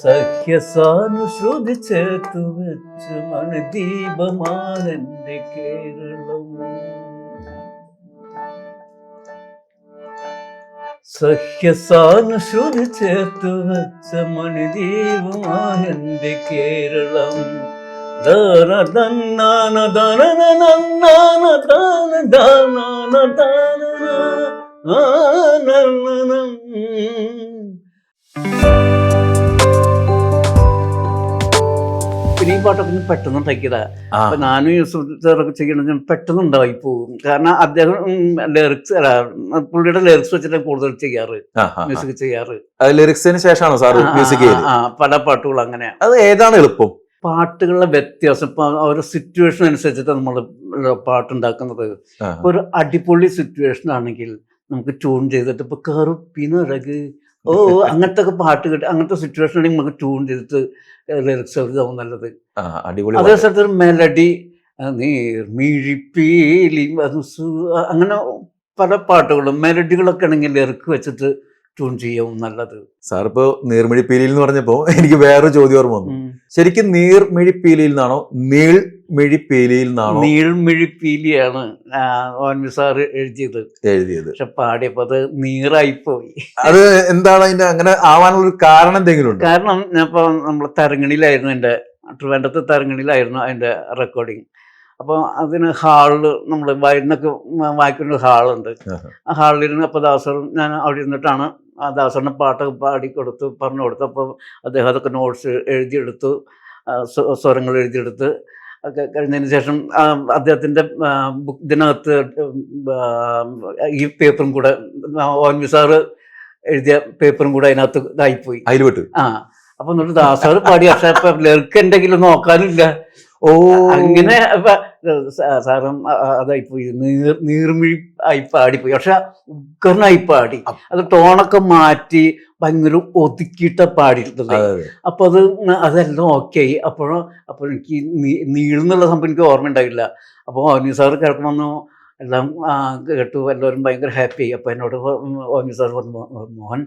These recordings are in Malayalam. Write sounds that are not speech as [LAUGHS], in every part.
സഹ്യസാനുശ്രുതി ചേർത്തു വെച്ച് മണിദീപമാണെന്റെ കേരളം സഖ്യസാനുശ്രുതി ചേർത്തു വെച്ച മണിദീപമാണെന്റെ കേരളം ദാന ദാന ദാനന ആനനനം. ഈ പാട്ടൊക്കെ പെട്ടെന്ന് ഉണ്ടാക്കിയതാ അപ്പൊ ഞാനും യൂസഫ് സാറൊക്കെ ചെയ്യണമെന്ന് പെട്ടെന്ന് ഉണ്ടായി പോകും. കാരണം അദ്ദേഹം ലിറിക്സ് അല്ല പുള്ളിയുടെ ലിറിക്സ് വെച്ചിട്ട് കൂടുതൽ ചെയ്യാറ്. മ്യൂസിക് ചെയ്യാറ്. ലിറിക്സിന് ശേഷമാണോ സാർ മ്യൂസിക് പല പാട്ടുകൾ അങ്ങനെ അത് ഏതാണ് എളുപ്പം? പാട്ടുകളുടെ വ്യത്യാസം. ഇപ്പൊ ഓരോ സിറ്റുവേഷൻ അനുസരിച്ചിട്ട് നമ്മൾ പാട്ടുണ്ടാക്കുന്നത്. ഒരു അടിപൊളി സിറ്റുവേഷൻ ആണെങ്കിൽ നമുക്ക് ട്യൂൺ ചെയ്തിട്ട് ഇപ്പൊ കറുപ്പിനഴക് ഓ അങ്ങനത്തെ ഒക്കെ പാട്ട് കിട്ടി അങ്ങനത്തെ സിറ്റുവേഷൻ ആണെങ്കിൽ നമുക്ക് ട്യൂൺ ചെയ്തിട്ട് ലിറിക്സ് എഴുതാവും നല്ലത് അടിപൊളി അതേ. സ്ഥലത്ത് ഒരു മെലഡി നീർമിഴിപ്പീലി അങ്ങനെ പല പാട്ടുകളും മെലഡികളൊക്കെ ആണെങ്കിൽ ലിറിക്ക് വെച്ചിട്ട് ട്യൂൺ ചെയ്യാവും നല്ലത്. സാർ ഇപ്പോ നീർമിഴിപ്പീലിയിൽ എന്ന് പറഞ്ഞപ്പോ എനിക്ക് വേറൊരു ചോദ്യം ഓർമ്മ വന്നു. ശരിക്കും നീർമിഴിപ്പീലിയിൽ നിന്നാണോ നീൾമിഴിപ്പീലിയിൽ നിന്നാണോ? നീൾമിഴിപ്പീലിയാണ് സാർ ഓൻവി എഴുതിയത്. എഴുതിയത്. പക്ഷെ പാടിയപ്പോ അത് നീറായിപ്പോയി. അത് എന്താണ് അതിന്റെ അങ്ങനെ ആവാനുള്ള കാരണം എന്തെങ്കിലും ഉണ്ടോ? കാരണം ഞാൻ ഇപ്പൊ നമ്മളെ തരങ്ങണിയിലായിരുന്നു എന്റെ ട്രിവാൻഡത്തെ തരങ്ങണിയിലായിരുന്നു അതിന്റെ റെക്കോർഡിങ് അപ്പോൾ അതിന് ഹാളിൽ നമ്മൾ വയലിനൊക്കെ വായിക്കുന്ന ഹാളുണ്ട് ആ ഹാളിലിരുന്ന് അപ്പോൾ ദാസറും ഞാൻ അവിടെ ഇരുന്നിട്ടാണ് ആ ദാസറിന് പാട്ടൊക്കെ പാടി കൊടുത്തു പറഞ്ഞു കൊടുത്തു. അപ്പോൾ അദ്ദേഹം അതൊക്കെ നോട്ട്സ് എഴുതിയെടുത്തു സ്വരങ്ങൾ എഴുതിയെടുത്ത് ഒക്കെ കഴിഞ്ഞതിന് ശേഷം അദ്ദേഹത്തിന്റെ ബുക്ക് ഇതിനകത്ത് ഈ പേപ്പറും കൂടെ ഓൻ സാറ് എഴുതിയ പേപ്പറും കൂടെ അതിനകത്ത് ഇതായിപ്പോയി. അതിൽ വിട്ട് ആ അപ്പൊ എന്നിട്ട് ദാസാറ് പാടി. പക്ഷേ ഇപ്പൊ ലിറിക്ക് എന്തെങ്കിലും നോക്കാനില്ല. ഓ. അങ്ങനെ സാറും അതായിപ്പോയി. നീർ നീർമിഴി ആയി പാടിപ്പോയി. പക്ഷെ ഉഗ്രനായി പാടി. അത് ടോണൊക്കെ മാറ്റി ഭയങ്കര ഒതുക്കിയിട്ട പാടിയിട്ടുണ്ട്. അപ്പൊ അത് അതെല്ലാം ഓക്കെ ആയി അപ്പോഴും അപ്പോൾ എനിക്ക് നീളുന്നുള്ള സംഭവം എനിക്ക് ഓർമ്മ ഉണ്ടായില്ല. അപ്പോൾ ഓനി സാറ് കേൾക്കുമ്പോൾ എല്ലാം കേട്ടു. എല്ലാവരും ഭയങ്കര ഹാപ്പി ആയി അപ്പോൾ എന്നോട് ഓനി സാർ പറഞ്ഞു മോഹൻ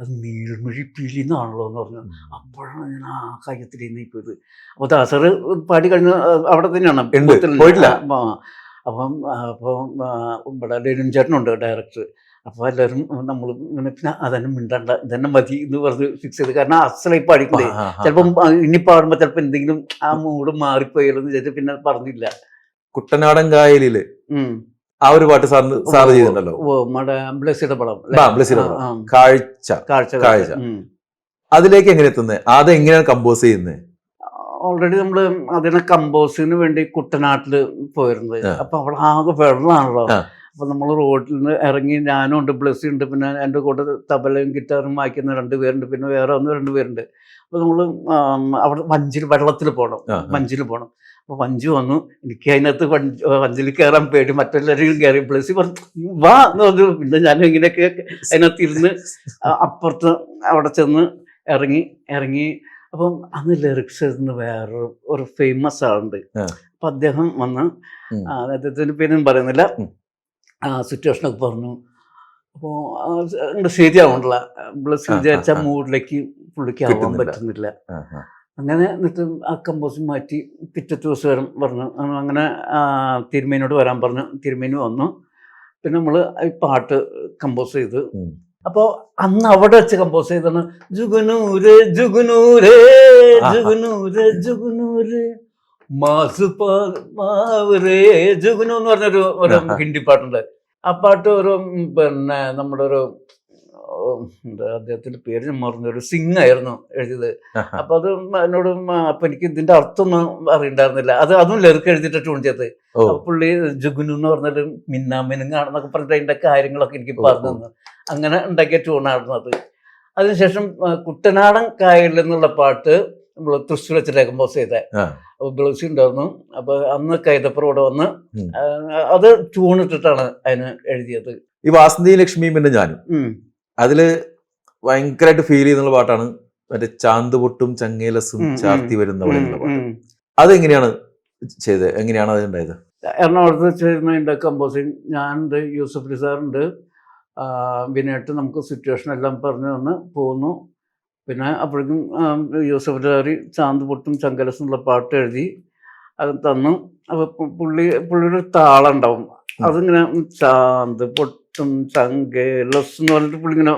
അത് നീൾമിഴി എന്നാണല്ലോ എന്ന് പറഞ്ഞു. അപ്പോഴാണ് ഞാൻ ആ കാര്യത്തിൽ പോയത് അപ്പോൾ ദാസർ പാടി കഴിഞ്ഞ അവിടെ തന്നെയാണ്. പോയിട്ടില്ല? അപ്പം അപ്പം ഇവിടെ ലേനും ചേട്ടനുണ്ട് ഡയറക്ടർ അപ്പോൾ എല്ലാവരും നമ്മൾ ഇങ്ങനെ പിന്നെ അതന്നെ മിണ്ടണ്ട ഇതന്നെ മതി എന്ന് പറഞ്ഞ് ഫിക്സ് ചെയ്ത്. കാരണം അസലായി പാടിക്കില്ലേ. ചിലപ്പം ഇനി പാടുമ്പോൾ ചിലപ്പോൾ എന്തെങ്കിലും ആ മൂഡ് മാറിപ്പോയാലോ എന്ന് വിചാരിച്ച് പിന്നെ പറഞ്ഞില്ല. കുട്ടനാടൻ കായലിൽ. ആ ഒരു പാട്ട് സാറിന് സാർ ചെയ്തിട്ടുണ്ടല്ലോ. ബ്ലസ്സിയുടെ പടം. കാഴ്ച. കാഴ്ച കാഴ്ച. അതിലേക്ക് എങ്ങനെ എത്തുന്നത് അത് എങ്ങനെയാണ് കമ്പോസ് ചെയ്യുന്നത് ഓൾറെഡി നമ്മൾ അതിനെ കമ്പോസിന് വേണ്ടി കുട്ടനാട്ടിൽ പോയിരുന്നത്. അപ്പൊ അവിടെ ആകെ വെള്ളമാണല്ലോ. അപ്പൊ നമ്മൾ റോഡിൽ നിന്ന് ഇറങ്ങി ഞാനും ഉണ്ട് ബ്ലസ്സി ഉണ്ട് പിന്നെ എന്റെ കൂടെ തബലയും ഗിറ്റാറും വായിക്കുന്ന രണ്ടുപേരുണ്ട് പിന്നെ വേറെ ഒന്ന് രണ്ടുപേരുണ്ട് അപ്പൊ നമ്മൾ അവിടെ വഞ്ചിൽ വെള്ളത്തിൽ പോകണം. വഞ്ചിൽ പോകണം അപ്പൊ വഞ്ചി വന്നു. എനിക്ക് അതിനകത്ത് വഞ്ചി വഞ്ചിൽ കയറാൻ പേടി. മറ്റെല്ലാവരും കയറി പ്ലസ് പറഞ്ഞു വാ എന്ന് പറഞ്ഞു. പിന്നെ ഞാൻ ഇങ്ങനെയൊക്കെ അതിനകത്ത് ഇരുന്ന് അപ്പുറത്ത് അവിടെ ചെന്ന് ഇറങ്ങി ഇറങ്ങി. അപ്പം അന്ന് ലിറിക്സ് എഴുതുന്ന വേറൊരു ഒരു ഫേമസ് ആളുണ്ട്. അപ്പൊ അദ്ദേഹം വന്ന് അദ്ദേഹത്തിന്റെ പേരൊന്നും പറയുന്നില്ല. ആ സിറ്റുവേഷൻ സിറ്റുവേഷനൊക്കെ പറഞ്ഞു അപ്പോൾ അങ്ങോട്ട് ശരിയാവണ്ടല്ല. ബ്ലസ് ആ, ആ, വിചാരിച്ച. മൂഡിലേക്ക് പുള്ളിക്ക് ആവാൻ പറ്റുന്നില്ല. അങ്ങനെ എന്നിട്ട് ആ കമ്പോസ് മാറ്റി പിറ്റത്തെ ദിവസം വരാൻ പറഞ്ഞു. അങ്ങനെ തിരുമേനോട് വരാൻ പറഞ്ഞു. തിരുമേനി വന്നു. പിന്നെ നമ്മൾ ഈ പാട്ട് കമ്പോസ് ചെയ്ത്. അപ്പോൾ അന്ന് അവിടെ വെച്ച് കമ്പോസ് ചെയ്താണ് ജുഗുനൂര് ജുഗുനൂര് ജുഗുനൂര് ജുഗുനൂര് ജുഗുനു എന്ന് പറഞ്ഞൊരു ഒരു. ഹിന്ദി പാട്ടുണ്ട്. ആ പാട്ട് ഒരു പിന്നെ നമ്മുടെ ഒരു അദ്ദേഹത്തിന്റെ പേര് മറന്നു. ഒരു സിംഗ് ആയിരുന്നു എഴുതിയത്. അപ്പൊ അത് എന്നോട് അപ്പൊ എനിക്ക് ഇതിന്റെ അർത്ഥമൊന്നും അറിയണ്ടായിരുന്നില്ല. അത് അതും ലെറുക്ക് എഴുതിയിട്ട് ട്യൂൺ ചെയ്ത് പുള്ളി ജുഗുനു എന്ന് പറഞ്ഞൊരു മിന്നാമിനുങ്ങാണെന്നൊക്കെ പറഞ്ഞിട്ട് അതിന്റെ കാര്യങ്ങളൊക്കെ എനിക്ക് പറഞ്ഞു തന്നു. അങ്ങനെ ഉണ്ടാക്കിയ ട്യൂണായിരുന്നു അത്. അതിനുശേഷം കുട്ടനാടൻ കായൽ എന്നുള്ള പാട്ട് നമ്മൾ തൃശ്ശൂർ വെച്ചിട്ട് കമ്പോസ് ചെയ്തത് ആ. അപ്പോൾ ബ്ലൗസി ഉണ്ടായിരുന്നു. അപ്പൊ അന്ന് കൈതപ്പുറം ഇവിടെ വന്ന് അത് ട്യൂൺ ഇട്ടിട്ടാണ് അതിന് എഴുതിയത്. ഈ വാസന്തി ലക്ഷ്മിയും പിന്നെ ഞാനും. അതിൽ ഭയങ്കരമായിട്ട് ഫീൽ ചെയ്യുന്ന പാട്ടാണ് മറ്റേ ചാന്ത് പൊട്ടും ചങ്ങേലസും. ചാർത്തി വരുന്നവളെ എന്നുള്ള പാട്ട്. അതെങ്ങനെയാണ് ചെയ്തത്? എങ്ങനെയാണ് അത് ഉണ്ടായത്? എറണാകുളത്ത് ചേരുന്നതിന്റെ കമ്പോസിങ് ഞാനുണ്ട് യൂസഫ് നിസാറുണ്ട് വിനയായിട്ട് നമുക്ക് സിറ്റുവേഷൻ എല്ലാം പറഞ്ഞു തന്ന് പോന്നു. പിന്നെ അപ്പോഴേക്കും യൂസഫ് നിസാറി ചാന്ത് പൊട്ടും ചങ്കലസ് എന്നുള്ള പാട്ട് എഴുതി അത് തന്നു. അപ്പോൾ പുള്ളി പുള്ളിയുടെ താളുണ്ടാവും താളം ഉണ്ടാവും. അതിങ്ങനെ ചാന്ത് പൊട്ടും ചങ്കലസ് എന്ന് പറഞ്ഞിട്ട് പുള്ളി ഇങ്ങനെ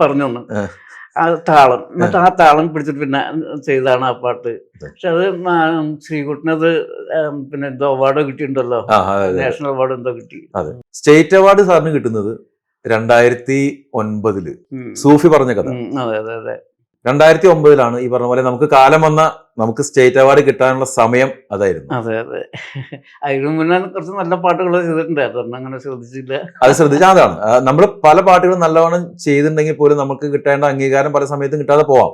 പറഞ്ഞു തന്നു. ആ. താളം. എന്നിട്ട് ആ താളം പിടിച്ചിട്ട് പിന്നെ ചെയ്താണ് ആ പാട്ട്. പക്ഷെ അത് ശ്രീകുട്ടനത് പിന്നെ എന്തോ അവാർഡ് കിട്ടിയിട്ടുണ്ടല്ലോ. നാഷണൽ അവാർഡ് എന്തോ കിട്ടി. സ്റ്റേറ്റ് അവാർഡ് സാറിന് കിട്ടുന്നത് രണ്ടായിരത്തി ഒൻപതിൽ. സൂഫി പറഞ്ഞ കഥ. അതെ അതെ അതെ. രണ്ടായിരത്തി ഒമ്പതിലാണ് ഈ പറഞ്ഞ പോലെ നമുക്ക് കാലം വന്ന നമുക്ക് സ്റ്റേറ്റ് അവാർഡ് കിട്ടാനുള്ള സമയം അതായിരുന്നു. അതെ അതെ. അതിനു മുന്നേ കുറച്ച് നല്ല പാട്ടുകൾ ചെയ്തിട്ടുണ്ടായിരുന്നു അങ്ങനെ ശ്രദ്ധിച്ചില്ല. അത് ശ്രദ്ധിച്ചാൽ അതാണ്. നമ്മൾ പല പാട്ടുകളും നല്ലവണ്ണം ചെയ്തിട്ടുണ്ടെങ്കിൽ പോലും നമുക്ക് കിട്ടേണ്ട അംഗീകാരം പല സമയത്തും കിട്ടാതെ പോവാം.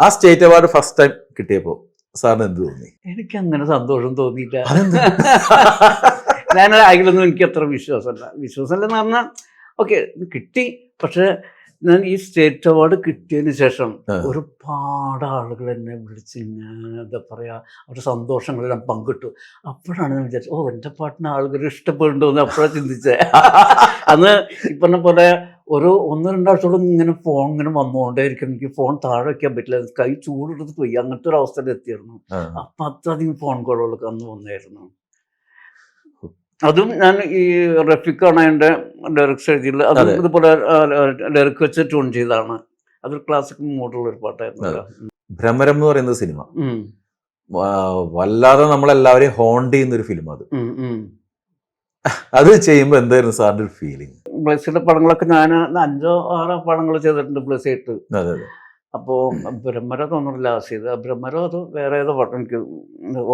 ആ സ്റ്റേറ്റ് അവാർഡ് ഫസ്റ്റ് ടൈം കിട്ടിയപ്പോൾ സാറിന് എന്ത് തോന്നി? എനിക്ക് അങ്ങനെ സന്തോഷം തോന്നിയില്ല? ഞാൻ അതിലൊന്നും എനിക്ക് അത്ര വിശ്വാസമല്ല. വിശ്വാസമല്ല എന്ന് പറഞ്ഞാൽ ഓക്കെ കിട്ടി. പക്ഷെ ഞാൻ ഈ സ്റ്റേറ്റ് അവാർഡ് കിട്ടിയതിന് ശേഷം ഒരുപാട് ആളുകൾ എന്നെ വിളിച്ച് ഞാൻ എന്താ പറയാ അവരുടെ സന്തോഷങ്ങളെല്ലാം പങ്കിട്ടു. അപ്പോഴാണ് ഞാൻ വിചാരിച്ചത് ഓ എന്റെ പാട്ടിന് ആളുകൾ ഇഷ്ടപ്പെടുന്നുണ്ടോ എന്ന് അപ്പോഴാണ് ചിന്തിച്ചത് [LAUGHS] അന്ന് ഈ പറഞ്ഞ പോലെ ഒരു ഒന്ന് രണ്ടാഴ്ചയോളം ഇങ്ങനെ ഫോൺ ഇങ്ങനെ വന്നുകൊണ്ടേയിരിക്കും. എനിക്ക് ഫോൺ താഴെ വയ്ക്കാൻ പറ്റില്ല. കൈ ചൂടെടുത്ത് പോയി അങ്ങനത്തെ ഒരു അവസ്ഥയിൽ എത്തിയിരുന്നു. അപ്പം അത്രയധികം ഫോൺ കോളുകളൊക്കെ അന്ന് വന്നായിരുന്നു. അതും ഞാൻ ഈ റഫീഖാണ് എന്റെ ലിറിക്സ് എഴുതിയിട്ടുള്ളത് അതും ഇതുപോലെ ഡയറക്ട് വെച്ച് ട്യൂൺ ചെയ്തതാണ്. അതൊരു ക്ലാസിക് മോഡുള്ള ഒരു പാട്ടായിരുന്നു. ഭ്രമരം എന്ന് പറയുന്ന സിനിമ. വല്ലാതെ നമ്മളെല്ലാവരെയും ഹോണ്ട് ചെയ്യുന്ന ഒരു ഫിലിം അത്. അത് ചെയ്യുമ്പോൾ എന്തായിരുന്നു സാറിന്റെ ഒരു ഫീലിംഗ് ബ്ലസ്സിയുടെ പടങ്ങളൊക്കെ ഞാൻ അഞ്ചോ ആറോ പടങ്ങൾ ചെയ്തിട്ടുണ്ട് ബ്ലസ് ആയിട്ട് അപ്പോൾ ബ്രഹ്മര തോന്നുന്നു ലാസ്റ്റ് ചെയ്ത് ബ്രഹ്മരോ അത് വേറെ ഏതോ പടം എനിക്ക്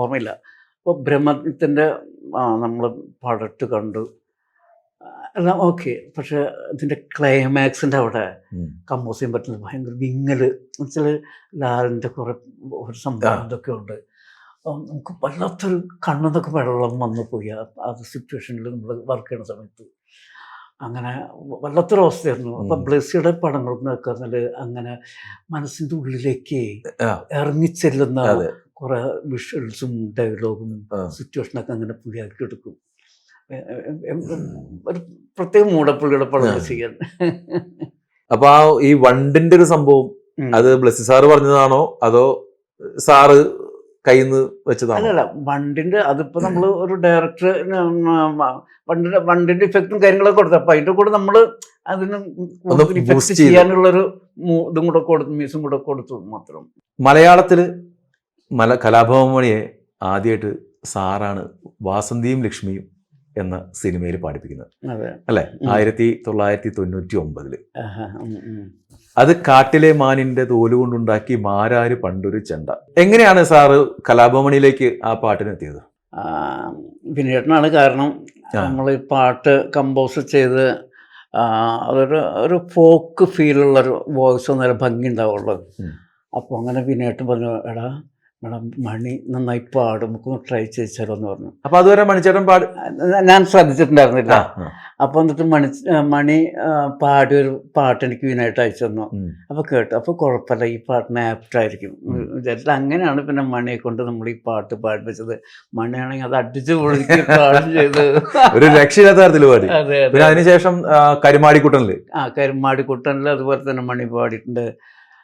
ഓർമ്മയില്ല. അപ്പോൾ ബ്രഹ്മത്തിന്റെ നമ്മൾ പടട്ട് കണ്ടു. ആ, എല്ലാം ഓക്കെ. പക്ഷെ ഇതിന്റെ ക്ലൈമാക്സിന്റെ അവിടെ കമ്പോസ് ചെയ്യാൻ പറ്റുന്നത് ഭയങ്കര വിങ്ങൽ എന്നുവെച്ചാൽ ലാലിന്റെ കുറേ ഒരു സംഭവം ഇതൊക്കെ ഉണ്ട്. അപ്പം നമുക്ക് വല്ലാത്തൊരു കണ്ണെന്നൊക്കെ വെള്ളം വന്നു പോയി ആ- ആ സിറ്റുവേഷനിൽ നമ്മൾ വർക്ക് ചെയ്യുന്ന സമയത്ത്. അങ്ങനെ വല്ലാത്തൊരു അവസ്ഥയായിരുന്നു. അപ്പം. ബ്ലസ്സിയുടെ പടങ്ങൾ നോക്കുക അങ്ങനെ മനസ്സിന്റെ ഉള്ളിലേക്ക് ആ, ഇറങ്ങിച്ചെല്ലുന്ന കുറെ വിഷ്വൽസും ഡയലോഗും. സിറ്റുവേഷനൊക്കെ അങ്ങനെ പുള്ളിയാക്കി എടുക്കും. ഒരു പ്രത്യേക മൂടപ്പുള്ളിയുടെ പുള്ളിയുടെ പടം ചെയ്യാൻ. അപ്പൊ ആ ഈ വണ്ടിന്റെ ഒരു സംഭവം. അത് ബ്ലസ്സി സാറ് പറഞ്ഞതാണോ? അതോ സാറ് കയ്യിന്ന് വെച്ചതാണോ? അല്ലല്ല വണ്ടിന്റെ അതിപ്പോ നമ്മൾ ഒരു ഡയറക്ടർ വണ്ടിന്റെ വണ്ടിന്റെ ഇഫക്റ്റും കാര്യങ്ങളൊക്കെ കൊടുത്തു. അപ്പൊ അതിന്റെ കൂടെ നമ്മൾ അതിന് ഇഫക്റ്റ്. ചെയ്യാനുള്ളൊരു ഇതും കൂടെ കൊടുത്തു മ്യൂസും കൂടെ കൊടുത്തു മാത്രം. മലയാളത്തിൽ മല കലാഭവമണിയെ ആദ്യമായിട്ട് സാറാണ് വാസന്തിയും ലക്ഷ്മിയും എന്ന സിനിമയിൽ പാടിപ്പിക്കുന്നത്. അല്ലെ. ആയിരത്തി തൊള്ളായിരത്തി തൊണ്ണൂറ്റി ഒമ്പതിൽ. അത് കാട്ടിലെ മാനിന്റെ തോലുകൊണ്ടുണ്ടാക്കി മാരാര് പണ്ടൊരു ചെണ്ട. എങ്ങനെയാണ് സാറ് കലാഭവമണിയിലേക്ക് ആ പാട്ടിനെത്തിയത് പിന്നീടാണ് വിനേട്ടനാണ് കാരണം നമ്മൾ ഈ പാട്ട് കമ്പോസ് ചെയ്ത് അതൊരു ഒരു ഫോക്ക് ഫീലുള്ളൊരു വോയിസ് നല്ല ഭംഗി ഉണ്ടാവുള്ളൂ. അപ്പോൾ അങ്ങനെ വിനേട്ടൻ പറഞ്ഞു എടാ മേഡം മണി നന്നായി പാടും നമുക്ക് ട്രൈ ചെയ്തോ എന്ന് പറഞ്ഞു. അപ്പൊ അതുവരെ മണിച്ചേട്ടൻ പാടി ഞാൻ ശ്രദ്ധിച്ചിട്ടുണ്ടായിരുന്നില്ല. അപ്പൊ. അപ്പോൾ എന്നിട്ട് മണി മണി പാടിയ പാടിയൊരു പാട്ട് എനിക്ക് വീണായിട്ട് അയച്ചു തന്നു. അപ്പൊ അപ്പോൾ കേട്ടു. അപ്പോൾ കുഴപ്പമില്ല ഈ പാട്ടിന് ആപ്റ്റായിരിക്കും ആയിരിക്കും. വിചാരിച്ചിട്ട് അങ്ങനെയാണ് പിന്നെ മണിയെ കൊണ്ട് നമ്മൾ ഈ പാട്ട് പാടിപ്പിച്ചത്. മണിയാണെങ്കിൽ അത് അടിച്ച് പൊളിച്ച് പാടും ചെയ്ത്. ഒരു രക്ഷയില്ലാത്ത തരത്തിൽ പാടി. അതെ അതെ. പിന്നെ അതിനുശേഷം ആ, കരിമാടിക്കുട്ടനിൽ. ആ കരുമാടിക്കുട്ടനിൽ അതുപോലെ തന്നെ മണി പാടിയിട്ടുണ്ട്.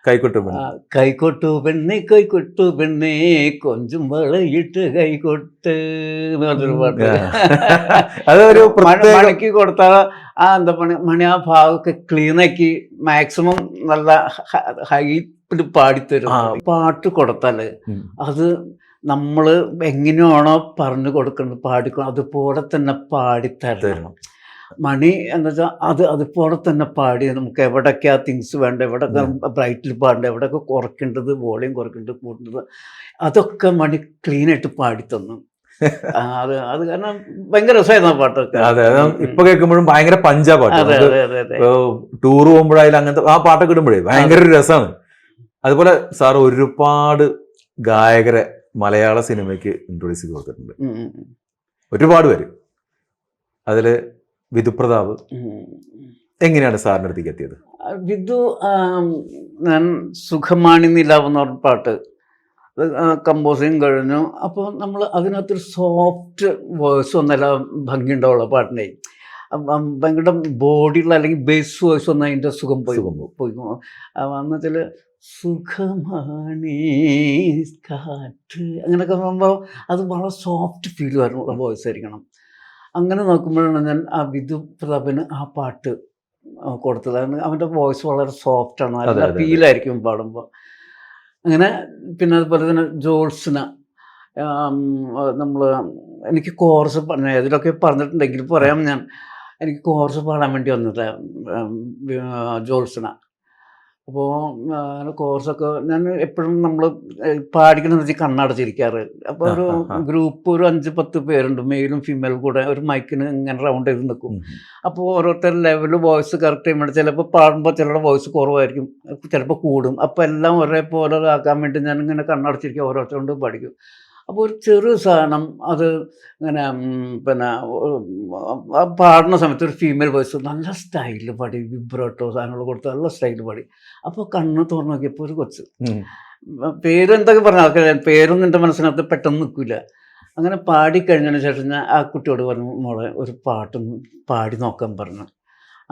കൈക്കൊട്ടും ആ, കൈകൊട്ടു പെണ്ണെ കൈകൊട്ടു പെണ്ണെ കൊഞ്ചും വളയിട്ട് കൈകൊട്ട് എന്ന് പറഞ്ഞൊരു പാട്ട്. അതൊരു മണിക്ക് കൊടുത്താൽ ആ എന്താ പണി മണി ആ ഭാഗമൊക്കെ ക്ലീനാക്കി മാക്സിമം നല്ല ഹൈപ്പിൽ പാടിത്തരും. പാട്ട് കൊടുത്താൽ അത് നമ്മൾ എങ്ങനെയാണോ പറഞ്ഞു കൊടുക്കുന്നത് പാടിക്കണം അതുപോലെ തന്നെ പാടിത്തരണം. തരണം. മണി എന്ന് വെച്ചാൽ അത് അതുപോലെ തന്നെ പാടി നമുക്ക് എവിടൊക്കെയാ തിങ്സ് വേണ്ട എവിടെയൊക്കെ ബ്രൈറ്റിൽ പാടേണ്ടത് എവിടെയൊക്കെ കുറയ്ക്കേണ്ടത് വോളിയം കുറയ്ക്കേണ്ടത് കൂട്ടുന്നത് അതൊക്കെ മണി ക്ലീനായിട്ട് പാടിത്തന്നു പാടി തന്നു. [LAUGHS] ആ, അത് അത് കാരണം ഭയങ്കര രസമായിരുന്നു ആ പാട്ടൊക്കെ. അതെ. ഇപ്പൊ കേൾക്കുമ്പോഴും ഭയങ്കര പഞ്ചാ പാട്ട്. ടൂർ പോകുമ്പോഴായാലും അങ്ങനത്തെ ആ പാട്ടൊക്കെ ഇടുമ്പോഴേ ഭയങ്കര ഒരു രസമാണ്. അതുപോലെ സാർ ഒരുപാട് ഗായകരെ മലയാള സിനിമയ്ക്ക് ഇൻട്രൊഡ്യൂസ് ചെയ്ത് കൊടുത്തിട്ടുണ്ട്. ഒരുപാട് പേര്. അതിൽ വിധുപ്രതാപ്. എങ്ങനെയാണ് സാറിന്റെ അടുത്തേക്ക് എത്തിയത്? വിധു ഞാൻ സുഖമാണി നിലാവ് പറഞ്ഞ പാട്ട്. അത് കമ്പോസിങ് കഴിഞ്ഞു. അപ്പോൾ നമ്മൾ അതിനകത്തൊരു സോഫ്റ്റ് വോയിസ് ഒന്നല്ല ഭംഗി ഉണ്ടാവുള്ള പാട്ടിനെ. ഭയങ്കര ബോഡിയുള്ള അല്ലെങ്കിൽ ബേസ് വോയിസ് വന്നാൽ അതിന്റെ സുഖം പോയി. പോയി. എന്ന് വെച്ചാൽ സുഖമാണീ കാറ്റ്. അങ്ങനെയൊക്കെ പറയുമ്പോൾ അത് വളരെ സോഫ്റ്റ് ഫീൽ വരുന്നുള്ള വോയിസ് ആയിരിക്കണം. അങ്ങനെ നോക്കുമ്പോഴാണ് ഞാൻ ആ വിധു പ്രതാപന് ആ പാട്ട് കൊടുത്തത്. അവന്റെ വോയിസ് വളരെ സോഫ്റ്റ് ആണ്. നല്ല. ഫീലായിരിക്കും പാടുമ്പോൾ. അങ്ങനെ പിന്നെ അതുപോലെ തന്നെ ജോൾസിന നമ്മൾ എനിക്ക് കോർസ് ഇതിലൊക്കെ പറഞ്ഞിട്ടുണ്ടെങ്കിൽ പറയാം ഞാൻ. എനിക്ക് കോർസ് പാടാൻ വേണ്ടി വന്നത് ജോൾസിന അപ്പോൾ കോഴ്സൊക്കെ ഞാൻ എപ്പോഴും നമ്മൾ പാടിക്കണം വെച്ച് കണ്ണടച്ചിരിക്കാറ്. അപ്പോൾ ഒരു. ഗ്രൂപ്പ് ഒരു അഞ്ച് പത്ത് പേരുണ്ട്. മെയിലും ഫീമെയിലും കൂടെ ഒരു മൈക്കിന് ഇങ്ങനെ റൗണ്ട് ചെയ്ത് നിൽക്കും അപ്പോൾ ഓരോരുത്തർ ലെവൽ വോയിസ് കറക്റ്റ് ചെയ്യുമ്പോൾ ചിലപ്പോൾ പാടുമ്പോൾ ചിലരുടെ വോയിസ് കുറവായിരിക്കും. ചിലപ്പോൾ കൂടും. അപ്പോൾ എല്ലാം ഒരേപോലെ ആക്കാൻ വേണ്ടി ഞാൻ ഇങ്ങനെ കണ്ണടച്ചിരിക്കും. ഓരോരുത്തരോട് പഠിക്കും. അപ്പോൾ ഒരു ചെറു സാധനം അത് ഇങ്ങനെ പിന്നെ പാടുന്ന സമയത്ത് ഒരു ഫീമെയിൽ വോയിസ് നല്ല സ്റ്റൈലിൽ പാടി വിബ്രോട്ടോ സാധനങ്ങൾ കൊടുത്ത് നല്ല സ്റ്റൈലിൽ പാടി. അപ്പോൾ കണ്ണ് തുറന്നു നോക്കിയപ്പോൾ ഒരു കൊച്ച്. പേരെന്തൊക്കെ പേര് എന്തൊക്കെ പറഞ്ഞ ആൾക്കാർ പേരൊന്നും എന്റെ മനസ്സിനകത്ത് പെട്ടെന്ന് നിൽക്കില്ല. അങ്ങനെ പാടിക്കഴിഞ്ഞതിന് ശേഷം ഞാൻ ആ കുട്ടിയോട് പറഞ്ഞു മോളെ ഒരു പാട്ടൊന്ന് പാടി നോക്കാൻ പറഞ്ഞു.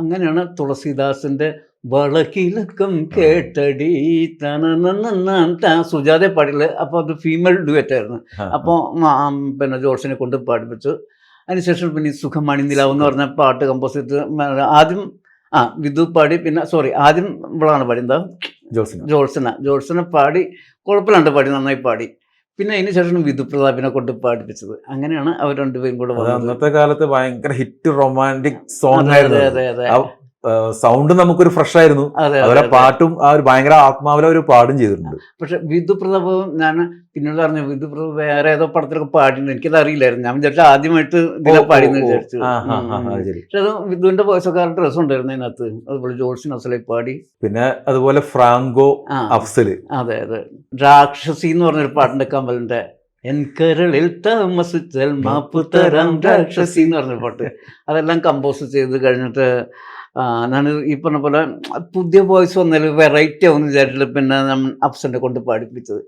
അങ്ങനെയാണ് തുളസീദാസിന്റെ വളക്കിലക്കം കേട്ടടി. സുജാതെ പാടില്ല അപ്പോൾ അത് ഫീമെയിൽ ഡുവറ്റ് ആയിരുന്നു. അപ്പോൾ പിന്നെ ജോർജിനെ കൊണ്ട് പാടിപ്പിച്ചു. അതിനുശേഷം പിന്നെ സുഖം സുഖമണി നിലാവ് എന്ന് പറഞ്ഞ പാട്ട് കമ്പോസ് ചെയ്ത് ആദ്യം ആ വിധു പാടി. പിന്നെ സോറി ആദ്യം ഇവളാണ് പാടി എന്താ ജോൾസന. ജോൾസന ജോൾസനെ പാടി കുഴപ്പമില്ലാണ്ട് പാടി നന്നായി പാടി. പിന്നെ അതിന് ശേഷം വിധു പ്രതാപിനെ കൊണ്ട് പാടിപ്പിച്ചത്. അങ്ങനെയാണ് അവർ രണ്ടുപേരും കൂടെ അന്നത്തെ കാലത്ത് ഭയങ്കര ഹിറ്റ് റൊമാന്റിക് സോങ് ആയിരുന്നു സൗണ്ട് നമുക്കൊരു ഫ്രഷ് ആയിരുന്നു. അതെ അതുപോലെ പാട്ടും ആ ഒരു ഭയങ്കര ആത്മാവിലെ ഒരു പാടും ചെയ്തിട്ടുണ്ട്. പക്ഷെ വിധു പ്രതാപ് ഞാൻ പിന്നീട് പറഞ്ഞു വിധു പ്രതാപ് വേറെ ഏതോ പടത്തിലൊക്കെ പാടിയിട്ടുണ്ട്. എനിക്കത് അറിയില്ലായിരുന്നു. ഞാൻ വിചാരിച്ചു ആദ്യമായിട്ട് ഇതിനെ പാടിയെന്ന്. വിചാരിച്ചു. പക്ഷെ അത് വിധുവിന്റെ വോയിസൊക്കെ ഡ്രസ് ഉണ്ടായിരുന്നു അതിനകത്ത്. അതുപോലെ ജോൾസിൻ അസലെ പാടി. പിന്നെ അതുപോലെ ഫ്രാങ്കോ അഫ്സൽ അഫ്സൽ. അതെ അതെ. രാക്ഷസി എന്ന് പറഞ്ഞൊരു പാട്ടുണ്ട് കമലിന്റെ എൻകരളിൽ താമസിച്ചാൽ മാപ്പ് തരാം രാക്ഷസി എന്ന് പറഞ്ഞ പാട്ട്. അതെല്ലാം കമ്പോസ് ചെയ്ത് കഴിഞ്ഞിട്ട് ഞാൻ ഈ പറഞ്ഞ പോലെ പുതിയ വോയിസ് വന്നതിൽ വെറൈറ്റി ആവുമെന്ന് വിചാരിച്ചിട്ട് പിന്നെ നമ്മൾ അഫ്സലിനെ കൊണ്ട് പാടിപ്പിച്ചത്.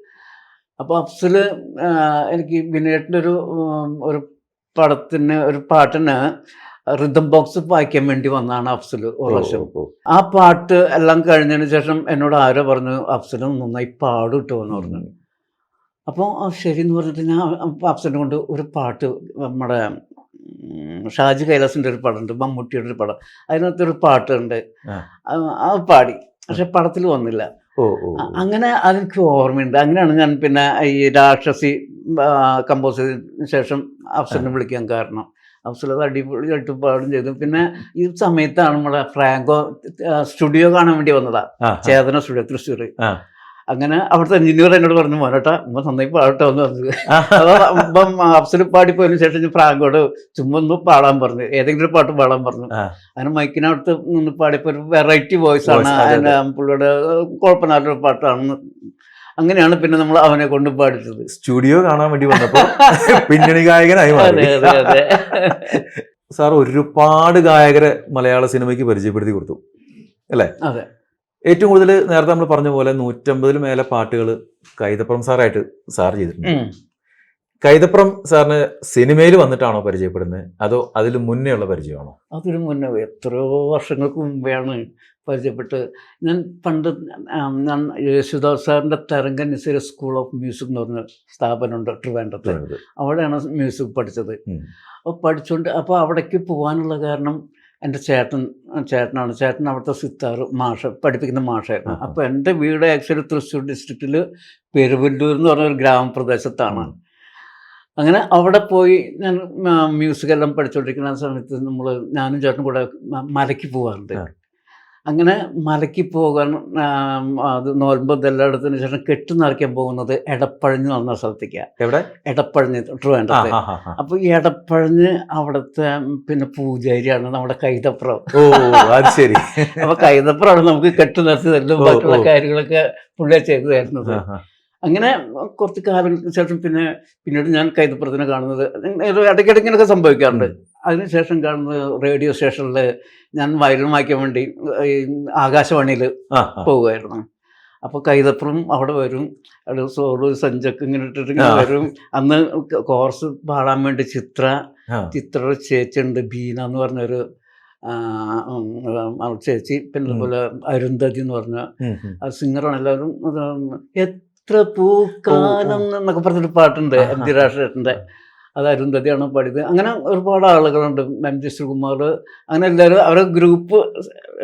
അപ്പോൾ അഫ്സൽ എനിക്ക് വിനേട്ടിന്റെ ഒരു ഒരു പടത്തിന് ഒരു പാട്ടിന് റിതം ബോക്സ് വായിക്കാൻ വേണ്ടി വന്നാണ് അഫ്സൽ പ്രാവശ്യം. ആ പാട്ട് എല്ലാം കഴിഞ്ഞതിന് ശേഷം എന്നോട് ആരോ പറഞ്ഞു അഫ്സൽ നന്നായി പാടും കേട്ടോ എന്ന് പറഞ്ഞു. അപ്പോൾ ശരി എന്ന് പറഞ്ഞിട്ട് ഞാൻ അഫ്സലിനെ കൊണ്ട് ഒരു പാട്ട് നമ്മുടെ ഷാജി കൈലാസിന്റെ ഒരു പടമുണ്ട് മമ്മൂട്ടിയുടെ ഒരു പടം. അതിനകത്തൊരു പാട്ടുണ്ട്. ആ. പാടി. പക്ഷെ പടത്തിൽ വന്നില്ല. അങ്ങനെ അതെനിക്ക് ഓർമ്മയുണ്ട്. അങ്ങനെയാണ് ഞാൻ പിന്നെ ഈ രാക്ഷസി കമ്പോസ് ചെയ്തതിന് ശേഷം അഫ്സലിനെ വിളിക്കാൻ കാരണം. അഫ്സൽ അത് അടിപൊളിയായിട്ട് പാടും ചെയ്തു. പിന്നെ ഈ സമയത്താണ് നമ്മളെ ഫ്രാങ്കോ സ്റ്റുഡിയോ കാണാൻ വേണ്ടി വന്നതാ. ചേതന സ്റ്റുഡിയോ തൃശ്ശൂർ. അങ്ങനെ അവിടുത്തെ എഞ്ചിനീയർ എന്നോട് പറഞ്ഞു മോനോട്ടാ ഉമ്മ നന്നായി പാടട്ടെ എന്ന് പറഞ്ഞു. അപ്പം അപ്പോൾ പാടി അഫ്സൽ പാടിപ്പോയതിനു ശേഷം ഞാൻ ഫ്രാങ്കോട് ചുമ്മാ ഒന്ന് പാടാൻ പറഞ്ഞു ഏതെങ്കിലും ഒരു പാട്ട് പാടാൻ പറഞ്ഞു. അങ്ങനെ മൈക്കിനടുത്ത് നിന്ന് പാടിയപ്പോൾ ഒരു വെറൈറ്റി വോയിസ് ആണ്. അതിന്റെ പുള്ളിയുടെ കുഴപ്പമില്ലാത്തൊരു പാട്ടാണെന്ന് അങ്ങനെയാണ് പിന്നെ നമ്മൾ അവനെ കൊണ്ട് പാടിച്ചത്. സ്റ്റുഡിയോ കാണാൻ വേണ്ടി വന്നപ്പോ പിന്നണി ഗായകനായി മാറി. സാർ ഒരുപാട് ഗായകരെ മലയാള സിനിമയ്ക്ക് പരിചയപ്പെടുത്തി കൊടുത്തു. അല്ലേ? അതെ. ഏറ്റവും കൂടുതൽ നേരത്തെ നമ്മൾ പറഞ്ഞ പോലെ നൂറ്റമ്പതിൽ മേലെ പാട്ടുകൾ കൈതപ്പുറം സാറായിട്ട് സാർ ചെയ്തിട്ടുണ്ട്. കൈതപ്പുറം സാറിന് സിനിമയിൽ വന്നിട്ടാണോ പരിചയപ്പെടുന്നത്? അതോ അതിൽ മുന്നേ ഉള്ള പരിചയമാണോ? അതിന് മുന്നേ എത്രയോ വർഷങ്ങൾക്ക് മുമ്പെയാണ് പരിചയപ്പെട്ട് ഞാൻ പണ്ട് ഞാൻ യേശുദാസ് സാറിന്റെ തരംഗ നിസര സ്കൂൾ ഓഫ് മ്യൂസിക് എന്ന് പറഞ്ഞ സ്ഥാപനമുണ്ട് ട്രിവാൻഡ്രത്ത്. അവിടെയാണ് മ്യൂസിക് പഠിച്ചത്. അപ്പോൾ പഠിച്ചുകൊണ്ട് അപ്പോൾ അവിടേക്ക് പോകാനുള്ള കാരണം എന്റെ ചേട്ടൻ ചേട്ടനാണ്. ചേട്ടൻ അവിടുത്തെ സിത്താർ മാഷ പഠിപ്പിക്കുന്ന മാഷായിരുന്നു. അപ്പോൾ എന്റെ വീട് ആക്ച്വലി തൃശ്ശൂർ ഡിസ്ട്രിക്റ്റിൽ പെരുവല്ലൂർ എന്ന് പറഞ്ഞ ഒരു ഗ്രാമപ്രദേശത്താണ് അങ്ങനെ അവിടെ പോയി ഞാൻ മ്യൂസിക് എല്ലാം പഠിച്ചുകൊണ്ടിരിക്കുന്ന സമയത്ത് നമ്മൾ ഞാനും ചേട്ടനും കൂടെ മലയ്ക്ക് പോകാറുണ്ട്. അങ്ങനെ മലക്കി പോകാൻ അത് നോൽമ്പ് എല്ലായിടത്തിന് ശേഷം കെട്ട് നിറയ്ക്കാൻ പോകുന്നത് എടപ്പഴഞ്ഞ് വന്ന സ്ഥലത്തേക്കാണ് എവിടെ? എടപ്പഴഞ്ഞ് ട്രിവാൻഡ്രത്ത്. അപ്പോൾ ഈ എടപ്പഴഞ്ഞ് അവിടുത്തെ പിന്നെ പൂജാരിയാണ് നമ്മുടെ കൈതപ്പുറം ഓ അത് ശരി. [LAUGHS] അപ്പോൾ കൈതപ്പുറമാണ് നമുക്ക് കെട്ട് നിർത്തി തരുന്നത് ബാക്കിയുള്ള. കാര്യങ്ങളൊക്കെ പുള്ളിയെ ചെയ്തു തരുന്നത്. അങ്ങനെ കുറച്ച് കാലങ്ങൾക്ക് ശേഷം പിന്നെ പിന്നീട് ഞാൻ കൈതപ്പുറത്തിനെ കാണുന്നത് ഇടയ്ക്കിടയ്ക്കിനൊക്കെ ഇടയ്ക്കിടയ്ക്ക് ഇങ്ങനെയൊക്കെ സംഭവിക്കാറുണ്ട് അതിനുശേഷം കാണുന്നത് റേഡിയോ സ്റ്റേഷനിൽ ഞാൻ വയലിൻ വായിക്കാൻ വേണ്ടി ഈ ആകാശവാണിയിൽ. പോവുമായിരുന്നു അപ്പോൾ കൈതപ്പുറം അവിടെ വരും. അവിടെ സോൾ സഞ്ചൊക്കെ ഇങ്ങനെ ഇട്ടിട്ട് ഇങ്ങനെ വരും. അന്ന് കോർസ് പാടാൻ വേണ്ടി ചിത്ര. ചിത്രയുടെ ചേച്ചിയുണ്ട് ബീന എന്ന് പറഞ്ഞൊരു ചേച്ചി പിന്നെ അതുപോലെ അരുന്ധതി എന്ന് പറഞ്ഞ. ആ സിംഗറാണ് എല്ലാവരും. എത്ര പൂക്കാലം എന്നൊക്കെ പറഞ്ഞൊരു പാട്ടുണ്ട് എം ജി അത് അരുന്ധതിയാണ് പാടിയത് അങ്ങനെ ഒരുപാട് ആളുകളുണ്ട്. എം ജി ശ്രീകുമാർ അങ്ങനെ എല്ലാവരും അവരുടെ ഗ്രൂപ്പ്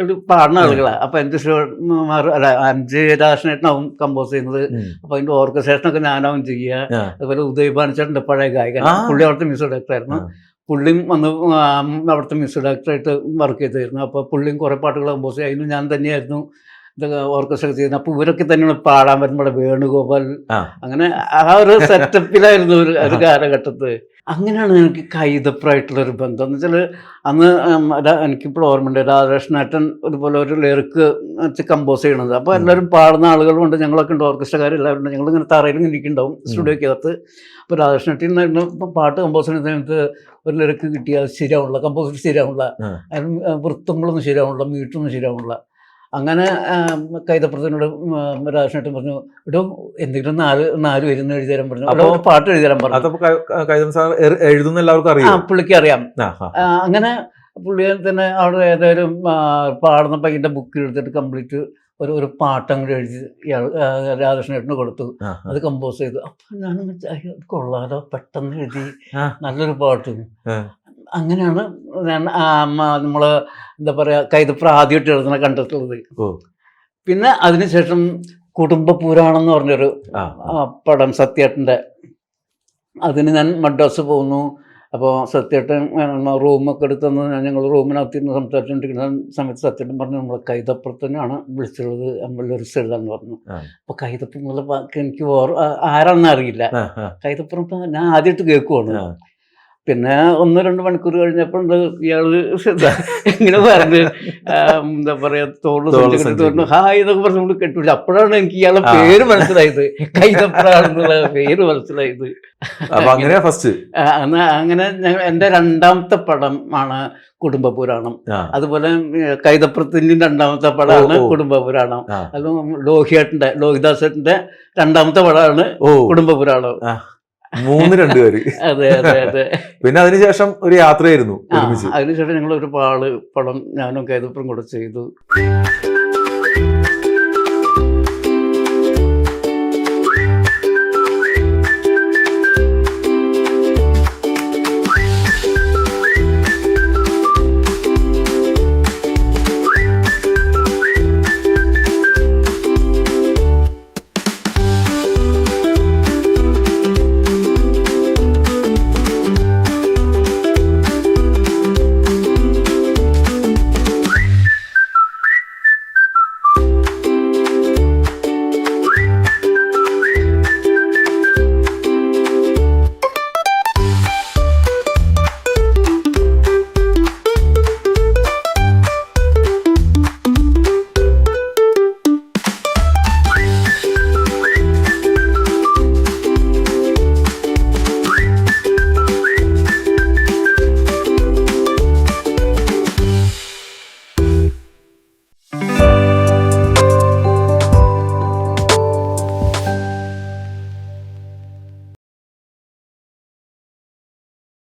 ഒരു പാടുന്ന ആളുകളാണ്. അപ്പോൾ എം ജി ശ്രീകുമാർ അല്ല എം ജി കമ്പോസ് ചെയ്യുന്നത്. അപ്പോൾ അതിന്റെ ഓർക്കസ്ട്രേഷനൊക്കെ ഞാനാവും ചെയ്യുക. അതുപോലെ ഉദയ് ഭാനിച്ചേട്ടന്റെ പഴയ ഗായകൻ. പുള്ളി അവിടുത്തെ മ്യൂസിക് ഡയറക്ടറായിരുന്നു ആയിരുന്നു. പുള്ളിയും വന്ന് അവിടുത്തെ മ്യൂസിക് ഡയറക്ടറായിട്ട് വർക്ക് ചെയ്തായിരുന്നു. അപ്പോൾ പുള്ളിയും കുറേ പാട്ടുകൾ കമ്പോസ് ചെയ്യുന്നു അതിന് ഞാൻ തന്നെയായിരുന്നു. ഓർക്കസ്ട്ര ചെയ്യുന്നത് അപ്പോൾ ഇവരൊക്കെ തന്നെയാണ് പാടാൻ വരുമ്പോൾ വേണുഗോപാൽ. അങ്ങനെ ആ ഒരു സെറ്റപ്പിലായിരുന്നു ഒരു ഒരു കാലഘട്ടത്ത്. അങ്ങനെയാണ് എനിക്ക് കൈതപ്രായിട്ടുള്ള ഒരു ബന്ധം. എന്ന് വെച്ചാൽ അന്ന് എനിക്കിപ്പോൾ ഓർമ്മയുണ്ട് രാധാകൃഷ്ണേട്ടൻ ഇതുപോലെ ഒരു ലിറിക്ക് വെച്ച് കമ്പോസ് ചെയ്യണത്. അപ്പോൾ എല്ലാവരും പാടുന്ന ആളുകളുണ്ട് ഞങ്ങളൊക്കെ ഉണ്ട് ഓർക്കസ്ട്രക്കാർ എല്ലാവരും ഉണ്ട്. ഞങ്ങളിങ്ങനെ തറയിൽ ഇരിക്കുന്നുണ്ടാവും സ്റ്റുഡിയോക്കകത്ത് അപ്പോൾ രാധാകൃഷ്ണേട്ടൻ ഇപ്പോൾ പാട്ട് കമ്പോസ് ചെയ്യുന്ന സമയത്ത് ഒരു ലിറിക്ക് കിട്ടിയാൽ ശരിയാവുള്ള കമ്പോസ് ശരിയാവുള്ള വൃത്തങ്ങളൊന്നും ശരിയാവുള്ള മീറ്റൊന്നും ശരിയാവുള്ള അങ്ങനെ കൈതപ്പുറത്തിനോട് രാധാകൃഷ്ണേട്ടൻ പറഞ്ഞു ഇടോ എന്തെങ്കിലും നാല് നാല് വരുന്ന എഴുതി തരാൻ പറഞ്ഞു. അവിടെ അപ്പോൾ പാട്ട് എഴുതി തരാൻ പറഞ്ഞു. കൈതം സാർ എഴുതുന്ന എല്ലാവർക്കും അറിയാം? പുള്ളിക്ക് അറിയാം. അങ്ങനെ പുള്ളി തന്നെ അവിടെ ഏതായാലും പാടുന്ന പയ്യന്റെ ബുക്ക് എടുത്തിട്ട് കംപ്ലീറ്റ് ഒരു ഒരു പാട്ട് അങ്ങോട്ട് എഴുതി ഇയാൾ രാധാകൃഷ്ണേട്ടന് കൊടുത്തു. അത് കമ്പോസ് ചെയ്തു. അപ്പം ഞാൻ കൊള്ളാലോ പെട്ടെന്ന് എഴുതി. നല്ലൊരു പാട്ട്. അങ്ങനെയാണ് നമ്മൾ എന്താ പറയാ കൈതപ്ര ആദ്യമായിട്ട് എഴുതുന്ന കണ്ടെത്തുന്നത് പിന്നെ അതിനുശേഷം കുടുംബ പുരാണം എന്ന് പറഞ്ഞൊരു പടം സത്യേട്ടന്റെ. അതിന് ഞാൻ മദ്രാസ് പോകുന്നു. അപ്പോൾ സത്യേട്ടൻ റൂമൊക്കെ എടുത്തെന്ന് ഞങ്ങൾ റൂമിനകത്തിരുന്ന് സംസാരിച്ചുകൊണ്ടിരിക്കുന്ന സമയത്ത് സത്യേട്ടൻ പറഞ്ഞു നമ്മൾ കൈതപ്പുറത്തിനാണ് വിളിച്ചുള്ളത് അമ്പലൊരു എഴുതാന്ന് പറഞ്ഞു. അപ്പോൾ കൈതപ്പുറം എന്നുള്ള വാക്ക് എനിക്ക് ഓർ ആരാണെന്ന് അറിയില്ല. കൈതപ്പുറം ഞാൻ ആദ്യമായിട്ട് കേൾക്കുവാണ്. പിന്നെ ഒന്ന് രണ്ട് മണിക്കൂർ കഴിഞ്ഞപ്പോൾ ഇയാൾ ഇങ്ങനെ പറഞ്ഞ് എന്താ പറയാ തോൾ പറഞ്ഞു ഹായ് എന്നൊക്കെ പറഞ്ഞു നമ്മൾ കെട്ടില്ല അപ്പോഴാണ് എനിക്ക് ഇയാളെ. പേര് മനസ്സിലായത്. കൈതപ്പുറാണെന്നുള്ള പേര് മനസ്സിലായത്. അങ്ങനെ ഫസ്റ്റ് അങ്ങനെ എന്റെ രണ്ടാമത്തെ പടം ആണ് കുടുംബ പുരാണം അതുപോലെ കൈതപ്പുറത്തിന്റെ രണ്ടാമത്തെ പടമാണ്. കുടുംബ പുരാണം അതും ലോഹിയേട്ടന്റെ ലോഹിദാസേട്ടന്റെ രണ്ടാമത്തെ പടമാണ് കുടുംബ പുരാണം മൂന്ന് രണ്ടുപേര്. അതെ അതെ അതെ. പിന്നെ അതിനുശേഷം ഒരു യാത്രയായിരുന്നു അതിനുശേഷം ഞങ്ങൾ ഒരുപാട് പടം ഞാനും കൈതപ്പുറം കൂടെ ചെയ്തു.